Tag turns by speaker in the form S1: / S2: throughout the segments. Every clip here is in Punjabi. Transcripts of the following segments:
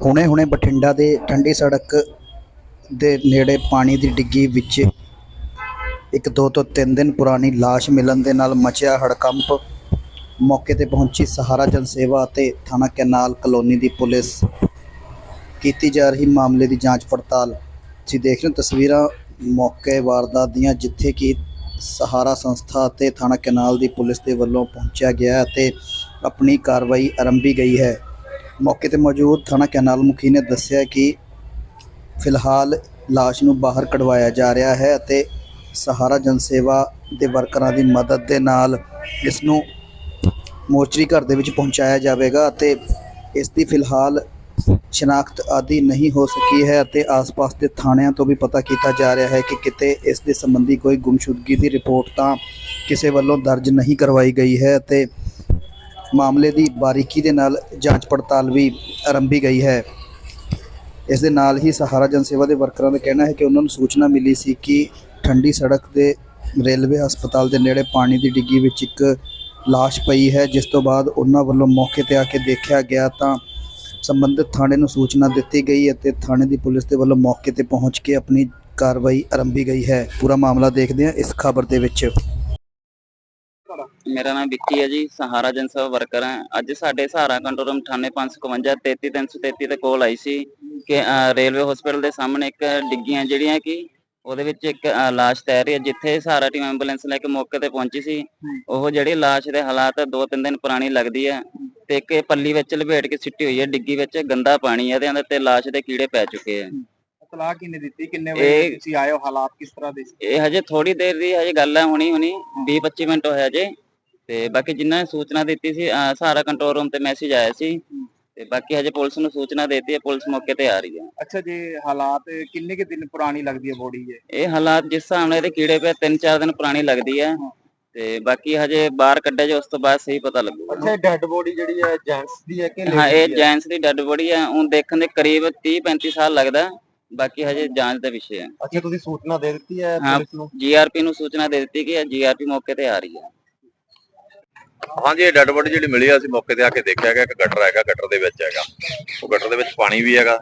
S1: ਹੁਣੇ-ਹੁਣੇ ਬਠਿੰਡਾ ਦੇ ਠੰਡੀ ਸੜਕ ਦੇ ਨੇੜੇ ਪਾਣੀ ਦੀ ਡਿੱਗੀ ਵਿੱਚ ਇੱਕ ਦੋ ਤੋਂ ਤਿੰਨ ਦਿਨ ਪੁਰਾਣੀ ਲਾਸ਼ ਮਿਲਣ ਦੇ ਨਾਲ ਮਚਿਆ ਹੜਕੰਪ ਮੌਕੇ ਤੇ ਪਹੁੰਚੀ ਸਹਾਰਾ ਜਨ ਸੇਵਾ ਅਤੇ ਥਾਣਾ ਕੈਨਾਲ ਕਲੋਨੀ ਦੀ ਪੁਲਿਸ। ਕੀਤੀ ਜਾ ਰਹੀ ਮਾਮਲੇ ਦੀ ਜਾਂਚ ਪੜਤਾਲ। ਤੁਸੀਂ ਦੇਖ ਰਹੇ ਹੋ ਤਸਵੀਰਾਂ ਮੌਕੇ ਵਾਰਦਾਤ ਦੀਆਂ ਜਿੱਥੇ ਕਿ ਸਹਾਰਾ ਸੰਸਥਾ ਅਤੇ ਥਾਣਾ ਕੈਨਾਲ ਦੀ ਪੁਲਿਸ ਦੇ ਵੱਲੋਂ ਪਹੁੰਚਿਆ ਗਿਆ ਅਤੇ ਆਪਣੀ ਕਾਰਵਾਈ ਆਰੰਭੀ ਗਈ ਹੈ। ਮੌਕੇ ਤੇ ਮੌਜੂਦ ਥਾਣਾ ਕੈਨਾਲ ਮੁਖੀ ਨੇ ਦੱਸਿਆ ਕਿ ਫਿਲਹਾਲ ਲਾਸ਼ ਨੂੰ ਬਾਹਰ ਕਢਵਾਇਆ ਜਾ ਰਿਹਾ ਹੈ ਅਤੇ ਸਹਾਰਾ ਜਨ ਸੇਵਾ ਦੇ ਵਰਕਰਾਂ ਦੀ ਮਦਦ ਦੇ ਨਾਲ ਇਸ ਨੂੰ ਮੋਰਚਰੀ ਘਰ ਦੇ ਵਿੱਚ ਪਹੁੰਚਾਇਆ ਜਾਵੇਗਾ ਅਤੇ ਇਸ ਦੀ ਫਿਲਹਾਲ ਸ਼ਨਾਖਤ ਆਦਿ ਨਹੀਂ ਹੋ ਸਕੀ ਹੈ ਅਤੇ ਆਸ-ਪਾਸ ਦੇ ਥਾਣਿਆਂ ਤੋਂ ਵੀ ਪਤਾ ਕੀਤਾ ਜਾ ਰਿਹਾ ਹੈ ਕਿ ਕਿਤੇ ਇਸ ਦੇ ਸੰਬੰਧੀ ਕੋਈ ਗੁੰਮਸ਼ੁਦਗੀ ਦੀ ਰਿਪੋਰਟ ਤਾਂ ਕਿਸੇ ਵੱਲੋਂ ਦਰਜ ਨਹੀਂ ਕਰਵਾਈ ਗਈ ਹੈ ਅਤੇ ਮਾਮਲੇ ਦੀ ਬਾਰੀਕੀ ਦੇ ਨਾਲ ਜਾਂਚ ਪੜਤਾਲ ਵੀ ਆਰੰਭੀ ਗਈ ਹੈ। ਇਸ ਦੇ ਨਾਲ ਹੀ ਸਹਾਰਾ ਜਨ ਸੇਵਾ ਦੇ ਵਰਕਰਾਂ ਦਾ ਕਹਿਣਾ ਹੈ ਕਿ ਉਹਨਾਂ ਨੂੰ ਸੂਚਨਾ ਮਿਲੀ ਸੀ ਕਿ ਠੰਡੀ ਸੜਕ ਦੇ ਰੇਲਵੇ ਹਸਪਤਾਲ ਦੇ ਨੇੜੇ ਪਾਣੀ ਦੀ ਡਿੱਗੀ ਵਿੱਚ ਇੱਕ ਲਾਸ਼ ਪਈ ਹੈ। ਜਿਸ ਤੋਂ ਬਾਅਦ ਉਹਨਾਂ ਵੱਲੋਂ ਮੌਕੇ ਤੇ ਆ ਕੇ ਦੇਖਿਆ ਗਿਆ ਤਾਂ ਸੰਬੰਧਿਤ ਥਾਣੇ ਨੂੰ ਸੂਚਨਾ ਦਿੱਤੀ ਗਈ ਅਤੇ ਥਾਣੇ ਦੀ ਪੁਲਿਸ ਦੇ ਵੱਲੋਂ ਮੌਕੇ ਤੇ ਪਹੁੰਚ ਕੇ ਆਪਣੀ ਕਾਰਵਾਈ ਆਰੰਭੀ ਗਈ ਹੈ। ਪੂਰਾ ਮਾਮਲਾ ਦੇਖਦੇ ਹਾਂ ਇਸ ਖਬਰ ਦੇ ਵਿੱਚ।
S2: ਮੇਰਾ ਨਾਮ ਵਿੱਕੀ ਹੈ ਜੀ ਸਹਾਰਾ ਜਨਸੇਵਾ ਵਰਕਰ ਹਾਂ। ਅੱਜ ਸਾਡੇ ਸਹਾਰਾ ਕੰਟਰੋਲ ਰੂਮ 98552 33333 ਤੇ ਕੋਲ ਆਈ ਸੀ ਕਿ ਰੇਲਵੇ ਹਸਪੀਟਲ ਦੇ ਸਾਹਮਣੇ ਇੱਕ ਡਿੱਗੀਆਂ ਜਿਹੜੀਆਂ ਕਿ ਉਹਦੇ ਵਿੱਚ ਇੱਕ ਲਾਸ਼ ਤੈਰ ਰਹੀ ਹੈ ਜਿੱਥੇ ਸਹਾਰਾ ਟੀਮ ਐਂਬੂਲੈਂਸ ਲੈ ਕੇ ਮੌਕੇ ਤੇ ਪਹੁੰਚੀ ਸੀ। ਉਹ ਜਿਹੜੀ ਲਾਸ਼ ਦੇ ਹਾਲਾਤ ਦੋ ਤਿੰਨ ਦਿਨ ਪੁਰਾਣੀ ਲੱਗਦੀ ਹੈ ਤੇ ਇੱਕ ਪੱਲੀ ਵਿੱਚ ਲਪੇਟ ਕੇ ਸਿੱਟੀ ਹੋਈ ਹੈ ਡਿੱਗੀ ਵਿੱਚ ਗੰਦਾ ਪਾਣੀ ਹੈ ਅੰਦਰ ਤੇ ਲਾਸ਼ ਦੇ ਕੀੜੇ ਪੈ ਚੁੱਕੇ ਆ
S3: ਤਲਾਕ ਕਿੰਨੇ ਦਿੱਤੀ? ਕਿੰਨੇ ਵਜੇ ਤੁਸੀਂ ਆਏ ਹੋ? ਹਾਲਾਤ ਕਿਸ ਤਰ੍ਹਾਂ ਦੇ
S2: ਇਹ ਹਜੇ ਥੋੜੀ ਦੇਰ ਦੀ ਹਜੇ ਗੱਲ ਹੈ ਹੁਣੀ ਹੁਣੀ 20 25 ਮਿੰਟ ਹੋਇਆ ਜੇ ਤੇ ਬਾਕੀ ਜਿਨ੍ਹਾਂ ਨੇ ਸੂਚਨਾ ਦਿੱਤੀ ਸੀ ਅਹ ਸਹਾਰਾ ਕੰਟਰੋਲ ਰੂਮ ਤੇ ਮੈਸੇਜ ਆਇਆ ਸੀ। ਤੇ ਬਾਕੀ ਹਜੇ ਪੁਲਿਸ ਨੂੰ ਸੂਚਨਾ ਦੇਤੀ ਹੈ ਪੁਲਿਸ ਮੌਕੇ ਤੇ ਆ ਰਹੀ ਹੈ।
S3: ਅੱਛਾ ਜੀ ਹਾਲਾਤ ਕਿੰਨੇ ਕਿ ਦਿਨ ਪੁਰਾਣੀ ਲੱਗਦੀ ਹੈ ਬੋਡੀ ਇਹ?
S2: ਇਹ ਹਾਲਾਤ ਜਿਸ ਹਿਸਾਬ ਨਾਲ ਇਹਦੇ ਕੀੜੇ ਪਏ ਤਿੰਨ ਚਾਰ ਦਿਨ ਪੁਰਾਣੀ ਲੱਗਦੀ ਹੈ। ਤੇ ਬਾਕੀ ਹਜੇ ਬਾਹਰ ਕੱਢਿਆ ਜੇ ਉਸ ਤੋਂ ਬਾਅਦ ਸਹੀ ਪਤਾ ਲੱਗੂਗਾ।
S3: ਅੱਛਾ ਡੈੱਡ ਬੋਡੀ ਜਿਹੜੀ ਹੈ ਜੈਂਟਸ ਦੀ ਹੈ ਕਿ
S2: ਹਾਂ ਇਹ ਜੈਂਟਸ ਦੀ ਡੈੱਡ ਬੋਡੀ ਹੈ। ਉਹ ਦੇਖਣ ਦੇ ਕਰੀਬ 30 35 ਸਾਲ ਲੱਗਦਾ ਬਾਕੀ ਹਜੇ ਜਾਂਚ ਦਾ ਵਿਸ਼ੇ ਹੈ।
S3: ਅੱਛਾ ਤੁਸੀਂ ਸੂਚਨਾ ਦੇ ਦਿੱਤੀ ਹੈ
S2: ਹਾਂ।
S3: ਪੁਲਿਸ ਨੂੰ?
S2: ਜੀਆਰਪੀ ਨੂੰ ਸੂਚਨਾ ਦੇ ਦਿੱਤੀ ਕਿ ਜੀਆਰਪੀ ਮੌਕੇ ਤੇ ਆ ਰਹੀ ਹੈ।
S4: ਹਾਂਜੀ ਇਹ ਡੈਡ ਬੋਡੀ ਜਿਹੜੀ ਮਿਲੀ ਆ ਅਸੀਂ ਮੌਕੇ ਤੇ ਆ ਕੇ ਦੇਖਿਆ ਗਿਆ ਕਿ ਗਟਰ ਹੈਗਾ ਗਟਰ ਦੇ ਵਿੱਚ ਹੈਗਾ। ਉਹ ਗਟਰ ਦੇ ਵਿੱਚ ਪਾਣੀ ਵੀ ਹੈਗਾ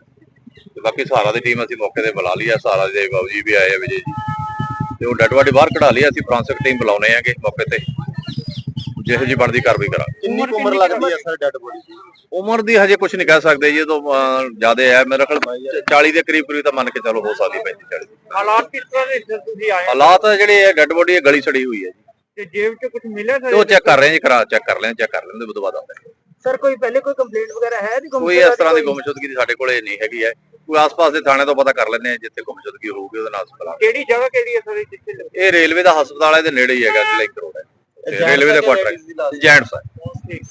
S4: ਤੇ ਬਾਕੀ ਸਹਾਰਾ ਦੀ ਟੀਮ ਅਸੀਂ ਮੌਕੇ ਤੇ ਬੁਲਾ ਲਈ ਆ ਸਹਾਰਾ ਦੇ ਬਾਬੂ ਜੀ ਵੀ ਆਏ ਆ ਵਿਜੇ ਜੀ। ਤੇ ਉਹ ਡੈਡ ਬੋਡੀ ਬਾਹਰ ਕਢਾ ਲਈ ਅਸੀਂ ਫੋਰੈਂਸਿਕ ਟੀਮ ਬੁਲਾਉਣੇ ਆਗੇ ਮੌਕੇ ਤੇ। ਜਿਹੋ ਜੀ ਬਣਦੀ ਕਾਰਵਾਈ ਕਰਾਂਗੇ।
S3: ਕਿੰਨੀ ਉਮਰ ਲੱਗਦੀ ਹੈ ਸਰ ਡੈੱਡ ਬੋਡੀ ਦੀ?
S4: ਉਮਰ ਦੀ ਹਜੇ ਕੁਝ ਨਹੀਂ ਕਹਿ ਸਕਦੇ ਜੀ ਇਹ ਤੋਂ ਜ਼ਿਆਦਾ ਹੈ। ਮੇਰੇ ਖਿਆਲ 40 ਦੇ ਕਰੀਬ ਕਰੀਬ ਤਾਂ ਮੰਨ ਕੇ ਚੱਲੋ ਹੋ ਸਕਦੀ 35 40
S3: ਹਾਲਾਤ ਕਿਸ ਤਰ੍ਹਾਂ ਦੇ ਸਰ? ਤੁਸੀਂ ਆਏ
S4: ਹਾਲਾਤ ਜਿਹੜੇ ਡੈਡ ਬੋਡੀ ਗਲੀ ਸੜੀ ਹੋਈ ਹੈ ਜੀ।
S3: ਤੇ ਜੇਬ 'ਚ ਕੁਝ ਮਿਲਿਆ
S4: ਤੇ ਉਹ ਚੈੱਕ ਕਰ ਰਹੇ ਜੀ ਕਰਾ ਚੈੱਕ ਕਰ ਲੈਣ ਚੈੱਕ ਕਰ ਲੈਣ ਦੇ ਬਾਅਦ ਆਉਂਦੇ ਹਾਂ।
S3: ਸਰ ਕੋਈ ਪਹਿਲੇ ਕੋਈ ਕੰਪਲੇਂਟ ਵਗੈਰਾ ਹੈ ਦੀ
S4: ਕੋਈ ਇਸ ਤਰ੍ਹਾਂ ਦੀ ਗੁੰਮਸ਼ੁਦਗੀ ਦੀ ਸਾਡੇ ਕੋਲੇ ਨਹੀਂ ਹੈਗੀ ਹੈ। ਕੋਈ ਆਸ-ਪਾਸ ਦੇ ਥਾਣੇ ਤੋਂ ਪਤਾ ਕਰ ਲੈਂਦੇ ਆ ਜਿੱਥੇ ਗੁੰਮਸ਼ੁਦਗੀ ਹੋਊਗੀ ਉਹਦੇ ਨਾਲ ਸਪਲਾ
S3: ਕਿਹੜੀ ਜਗ੍ਹਾ ਕਿਹੜੀ ਹੈ ਸਰ ਜਿੱਥੇ
S4: ਇਹ ਰੇਲਵੇ ਦਾ ਹਸਪਤਾਲ ਹੈ ਦੇ ਨੇੜੇ ਹੀ ਹੈਗਾ ਲਿੰਕ ਰੋਡ ਹੈ। ਤੇ ਰੇਲਵੇ ਦੇ ਕੁਆਟਰ ਜੈਂਟਸ ਹੈ
S3: ਠੀਕ।